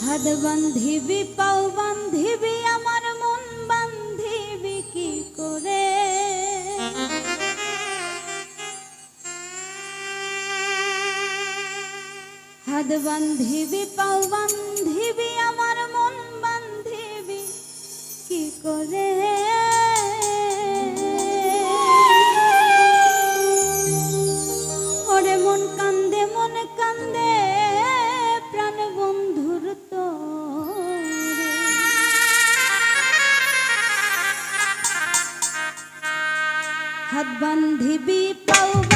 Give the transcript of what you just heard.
হাত বান্ধিবি আমার মন বান্ধিবি কি করে? হাত পৌবন্ধিবি আমার মন বান্ধিবি কি করে? बंधी भी पौवा।